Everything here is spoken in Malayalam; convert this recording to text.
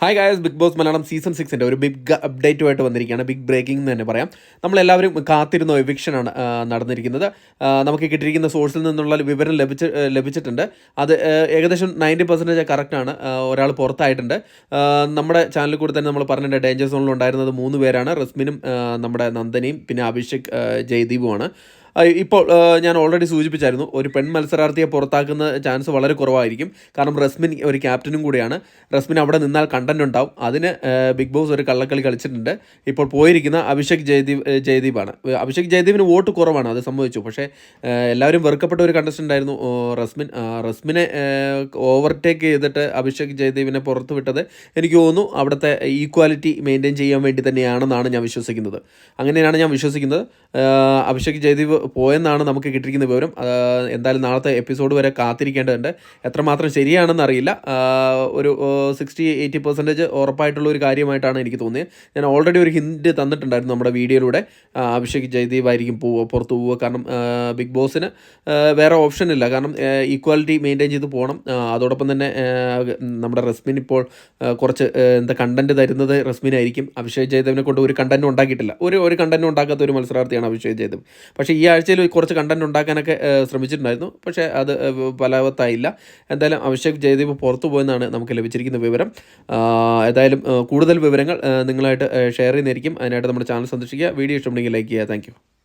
Hi guys Bigg Boss Malayalam season സിക്സിന്റെ ഒരു ബിഗ് അപ്ഡേറ്റുമായിട്ട് വന്നിരിക്കുകയാണ്. ബിഗ് ബ്രേക്കിംഗ് എന്ന് തന്നെ പറയാം. നമ്മളെല്ലാവരും കാത്തിരുന്ന എവിക്ഷനാണ് നടന്നിരിക്കുന്നത്. നമുക്ക് കിട്ടിയിരിക്കുന്ന സോഴ്സിൽ നിന്നുള്ള വിവരം ലഭിച്ച് ലഭിച്ചിട്ടുണ്ട്. അത് ഏകദേശം നയന്റി പെർസെന്റേജ് കറക്റ്റാണ് ഒരാൾ പുറത്തായിട്ടുണ്ട്. നമ്മുടെ ചാനലിൽ കൂടി തന്നെ നമ്മൾ പറഞ്ഞിട്ടുണ്ട് ഡേഞ്ചർ സോണിൽ ഉണ്ടായിരുന്നത് മൂന്ന് പേരാണ്. റസ്മിനും നമ്മുടെ നന്ദനയും പിന്നെ അഭിഷേക് ജയദീപുമാണ്. ഇപ്പോൾ ഞാൻ ഓൾറെഡി സൂചിപ്പിച്ചായിരുന്നു ഒരു പെൺ മത്സരാർത്ഥിയെ പുറത്താക്കുന്ന ചാൻസ് വളരെ കുറവായിരിക്കും. കാരണം റസ്മിൻ ഒരു ക്യാപ്റ്റനും കൂടിയാണ്. റസ്മിൻ അവിടെ നിന്നാൽ കണ്ടന്റ് ഉണ്ടാവും. അതിന് ബിഗ് ബോസ് ഒരു കള്ളക്കളി കളിച്ചിട്ടുണ്ട്. ഇപ്പോൾ പോയിരിക്കുന്ന അഭിഷേക് ജയദീപ് ജയദീപാണ്. അഭിഷേക് ജയദീപിന് വോട്ട് കുറവാണ് അത് സംഭവിച്ചു. പക്ഷേ എല്ലാവരും വെറുക്കപ്പെട്ട ഒരു കണ്ടസ്റ്റന്റ് ആയിരുന്നു റസ്മിൻ. റസ്മിനെ ഓവർടേക്ക് ചെയ്തിട്ട് അഭിഷേക് ജയദീപിനെ പുറത്ത് വിട്ടത് എനിക്ക് തോന്നുന്നു അവിടുത്തെ ഈക്വാലിറ്റി മെയിന്റെയിൻ ചെയ്യാൻ വേണ്ടി തന്നെയാണെന്നാണ് ഞാൻ വിശ്വസിക്കുന്നത്. അങ്ങനെയാണ് ഞാൻ വിശ്വസിക്കുന്നത്. അഭിഷേക് ജയദീപ് പോയെന്നാണ് നമുക്ക് കിട്ടിയിരിക്കുന്ന വിവരം. എന്തായാലും നാളത്തെ എപ്പിസോഡ് വരെ കാത്തിരിക്കേണ്ടതുണ്ട്. എത്രമാത്രം ശരിയാണെന്ന് അറിയില്ല ഒരു സിക്സ്റ്റി എയ്റ്റി പെർസെന്റേജ് ഉറപ്പായിട്ടുള്ള ഒരു കാര്യമായിട്ടാണ് എനിക്ക് തോന്നിയത്. ഞാൻ ഓൾറെഡി ഒരു ഹിൻഡ് തന്നിട്ടുണ്ടായിരുന്നു നമ്മുടെ വീഡിയോയിലൂടെ. അഭിഷേക് ജയദീപ് ആയിരിക്കും പോവുക പുറത്ത് പോവുക. കാരണം ബിഗ് ബോസിന് വേറെ ഓപ്ഷൻ ഇല്ല. കാരണം ഈക്വാലിറ്റി മെയിന്റെയിൻ ചെയ്ത് പോകണം അതോടൊപ്പം തന്നെ നമ്മുടെ റസ്മിൻ ഇപ്പോൾ കുറച്ച് എന്താ കണ്ടന്റ് തരുന്നത് റസ്മിനായിരിക്കും അഭിഷേക് ജയദേവിനെ കൊണ്ട് ഒരു കണ്ടന്റ് ഉണ്ടാക്കിയിട്ടില്ല. ഒരു ഒരു കണ്ടന്റ് ഉണ്ടാക്കാത്ത ഒരു മത്സരാർത്ഥിയാണ് അഭിഷേക് ജയദേവ്. പക്ഷേ ഈ ആഴ്ചയിൽ കുറച്ച് കണ്ടന്റ് ഉണ്ടാക്കാനൊക്കെ ശ്രമിച്ചിട്ടുണ്ടായിരുന്നു. പക്ഷേ അത് ഫലവത്തായില്ല എന്തായാലും അഭിഷേക് ജയദീപ് പുറത്തു പോയെന്നാണ് നമുക്ക് ലഭിച്ചിരിക്കുന്ന വിവരം. ഏതായാലും കൂടുതൽ വിവരങ്ങൾ നിങ്ങളായിട്ട് ഷെയർ ചെയ്യുന്നതായിരിക്കും. അതിനായിട്ട് നമ്മുടെ ചാനൽ സന്ദർശിക്കുക. വീഡിയോ ഇഷ്ടമുണ്ടെങ്കിൽ ലൈക്ക് ചെയ്യുക. താങ്ക്